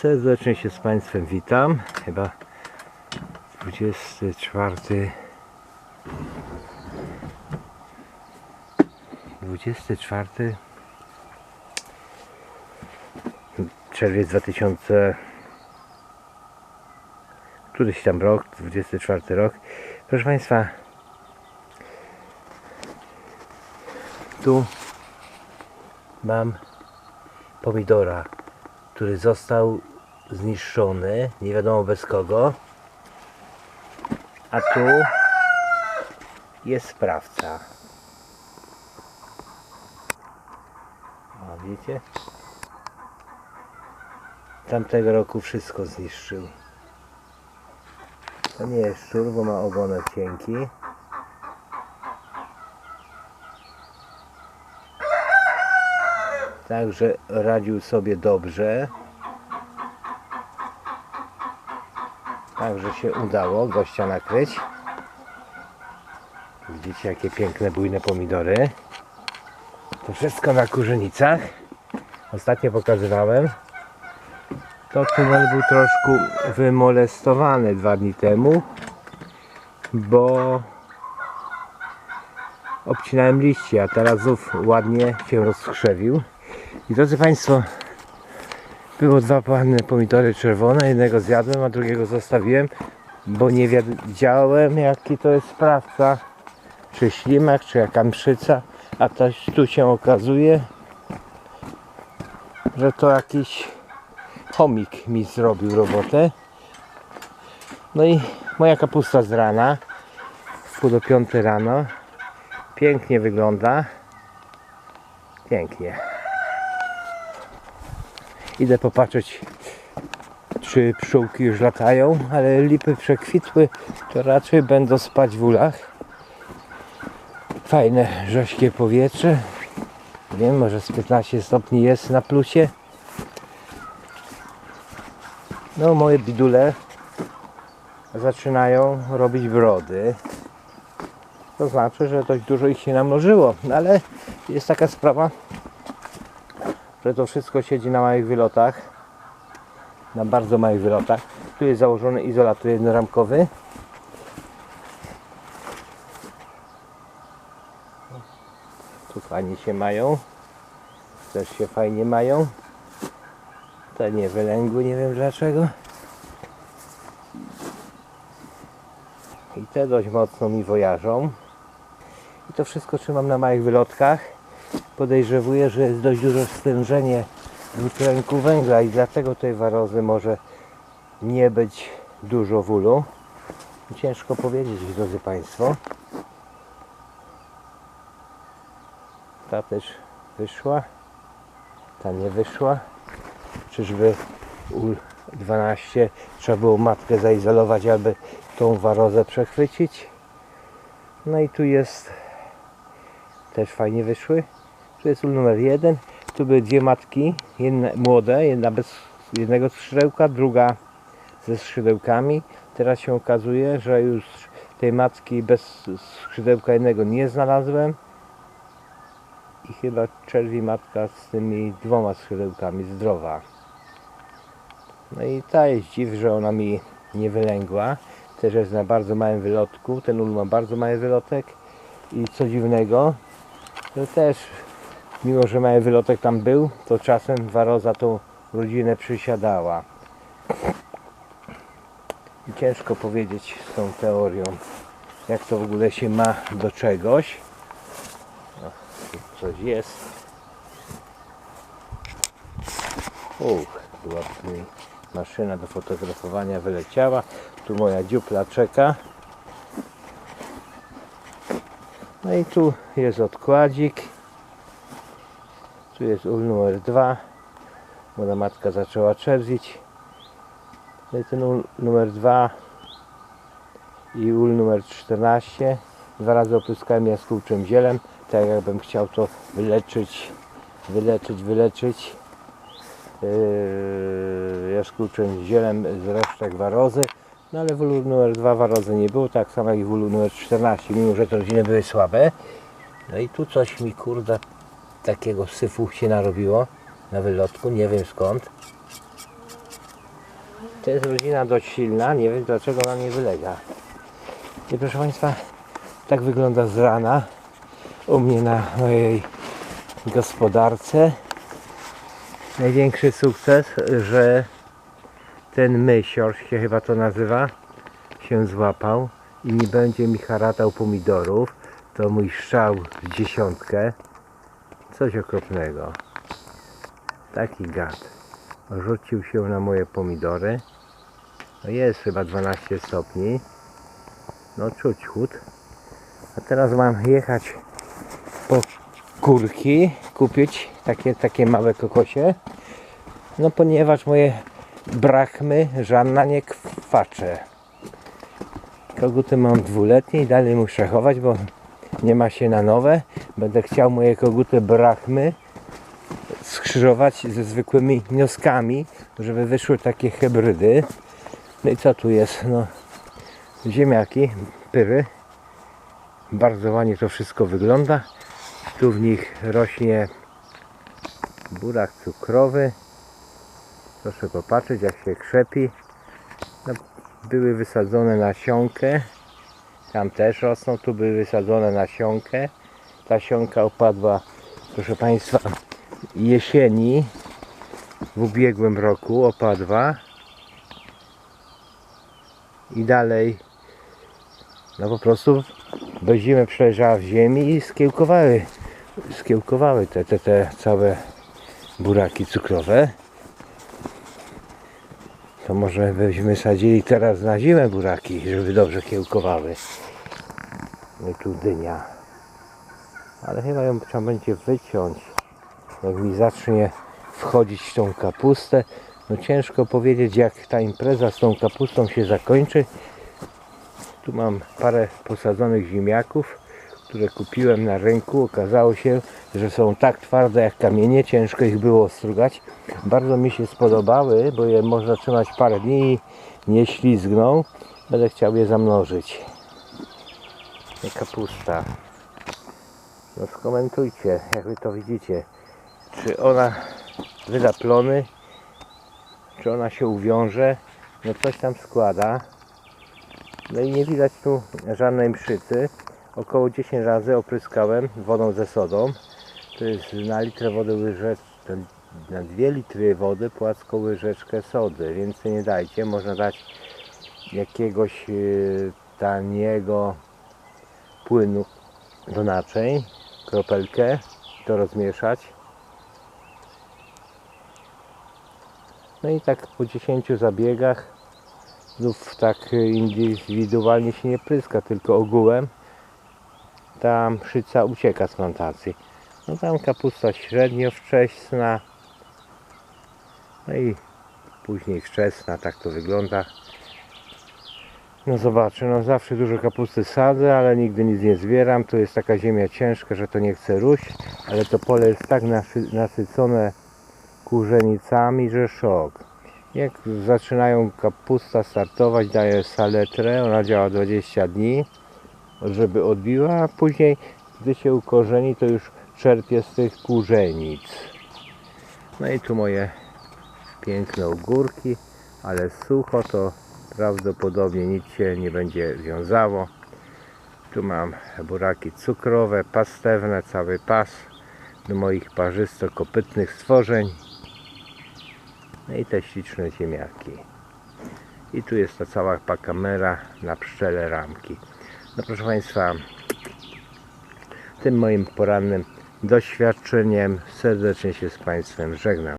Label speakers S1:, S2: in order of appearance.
S1: Serdecznie się z Państwem witam. Chyba 24 24 czerwiec 2000 któryś tam rok, 24 rok. Proszę Państwa, tu mam pomidora, który został zniszczony, nie wiadomo bez kogo. A tu jest sprawca. O, widzicie? Tamtego roku wszystko zniszczył. To nie jest szczur, bo ma ogonek cienki. Także radził sobie dobrze. Także się udało gościa nakryć. Widzicie jakie piękne bujne pomidory. To wszystko na kurzenicach. Ostatnio pokazywałem. To tunel był troszkę wymolestowany dwa dni temu, bo obcinałem liście, a teraz ładnie się rozkrzewił. I drodzy Państwo, było dwa ładne pomidory czerwone, jednego zjadłem, a drugiego zostawiłem, bo nie wiedziałem jaki to jest sprawca, czy ślimak, czy jaka mszyca, a też tu się okazuje, że to jakiś chomik mi zrobił robotę. No i moja kapusta z rana, w pół do piątej rano, pięknie wygląda, pięknie. Idę popatrzeć, czy pszczółki już latają, ale lipy przekwitły, to raczej będą spać w ulach. Fajne, rześkie powietrze. Wiem, może z 15 stopni jest na plusie. No, moje bidule zaczynają robić brody. To znaczy, że dość dużo ich się namnożyło, ale jest taka sprawa, że to wszystko siedzi na małych wylotach, na bardzo małych wylotach. Tu jest założony izolator jednoramkowy. Tu fajnie się mają. Też się fajnie mają. Te nie wylęgły, nie wiem dlaczego. I te dość mocno mi wojażą. I to wszystko trzymam na małych wylotkach podejrzewuję, że jest dość duże stężenie dwutlenku węgla i dlatego tej warozy może nie być dużo w ulu. Ciężko powiedzieć, drodzy Państwo. Ta też wyszła, ta nie wyszła. Czyżby ul 12 trzeba było matkę zaizolować, aby tą warozę przechwycić. No i tu jest też fajnie wyszły. Tu jest ul numer jeden. Tu były dwie matki, jedna młode, jedna bez jednego skrzydełka, druga ze skrzydełkami. Teraz się okazuje, że już tej matki bez skrzydełka jednego nie znalazłem. I chyba czerwi matka z tymi dwoma skrzydełkami zdrowa. No i ta jest dziw, że ona mi nie wylęgła. Też jest na bardzo małym wylotku. Ten ul ma bardzo mały wylotek. I co dziwnego, to też mimo że mały wylotek tam był, to czasem waroza tą rodzinę przysiadała. I ciężko powiedzieć z tą teorią, jak to w ogóle się ma do czegoś. Tu coś jest. Uch, była mi maszyna do fotografowania wyleciała. Tu moja dziupla czeka. No i tu jest odkładzik. Tu jest ul numer 2. Moja matka zaczęła czerwić. No i ten ul numer 2 i ul numer 14. Dwa razy opryskałem jaskółczym zielem. Tak jakbym chciał to wyleczyć, wyleczyć, wyleczyć yy, jaskółczym zielem z resztek warozy. No ale w ulu numer 2 warozy nie było, tak samo jak w ulu numer 14, mimo że te rodziny były słabe. No i tu coś mi kurde takiego syfu się narobiło na wylotku, nie wiem skąd. To jest rodzina dość silna, nie wiem dlaczego ona nie wylega. I proszę Państwa, tak wygląda z rana u mnie na mojej gospodarce. Największy sukces, że ten mysior się chyba to nazywa, się złapał i nie będzie mi haratał pomidorów. To mój strzał w dziesiątkę. Coś okropnego. Taki gad. Rzucił się na moje pomidory. No jest chyba 12 stopni. No czuć chłód. A teraz mam jechać po kurki, kupić takie, takie małe kokosie. No ponieważ moje brachmy żadna nie kwacze. Koguty mam dwuletnie i dalej muszę chować, bo nie ma się na nowe. Będę chciał moje koguty brachmy skrzyżować ze zwykłymi wnioskami, żeby wyszły takie hybrydy. No i co tu jest? No, ziemniaki, pyry. Bardzo ładnie to wszystko wygląda. Tu w nich rośnie burak cukrowy. Proszę popatrzeć jak się krzepi. No, były wysadzone nasionkę. Tam też rosną, tu były wysadzone nasionkę. Ta sionka opadła, proszę Państwa, jesieni. W ubiegłym roku opadła. I dalej no po prostu do zimy przeleżała w ziemi i skiełkowały skiełkowały te, te, te całe buraki cukrowe to może byśmy sadzili teraz na zimę buraki żeby dobrze kiełkowały. No tu dynia. Ale chyba ją trzeba będzie wyciąć. Jak mi zacznie wchodzić w tą kapustę no ciężko powiedzieć jak ta impreza z tą kapustą się zakończy. Tu mam parę posadzonych ziemniaków które kupiłem na rynku okazało się, że są tak twarde jak kamienie ciężko ich było strugać. Bardzo mi się spodobały, bo je można trzymać parę dni nie ślizgną będę chciał je zamnożyć. Kapusta. No skomentujcie, jak wy to widzicie. Czy ona wyda plony, czy ona się uwiąże, no coś tam składa. No i nie widać tu żadnej mszycy. Około 10 razy opryskałem wodą ze sodą. To jest na litrę wody łyżecz, na 2 litry wody płaską łyżeczkę sody. Więcej nie dajcie, można dać jakiegoś yy, taniego płynu do naczyń, kropelkę, to rozmieszać No i tak po 10 zabiegach znów tak indywidualnie się nie pryska, tylko ogółem ta mszyca ucieka z plantacji. No tam kapusta średnio wcześna, no i później wczesna, tak to wygląda. No zobaczę, no zawsze dużo kapusty sadzę, ale nigdy nic nie zbieram. Tu jest taka ziemia ciężka, że to nie chce róść, ale to pole jest tak nasy- nasycone kurzenicami, że szok. Jak zaczynają kapusta startować, daje saletrę, ona działa 20 dni, żeby odbiła, a później, gdy się ukorzeni, to już czerpie z tych kurzenic. No i tu moje piękne ogórki, ale sucho to prawdopodobnie nic się nie będzie wiązało. Tu mam buraki cukrowe, pastewne, cały pas do moich parzysto-kopytnych stworzeń. No i te śliczne ziemniaki. I tu jest ta cała pakamera na pszczele ramki. No proszę Państwa, tym moim porannym doświadczeniem serdecznie się z Państwem żegnam.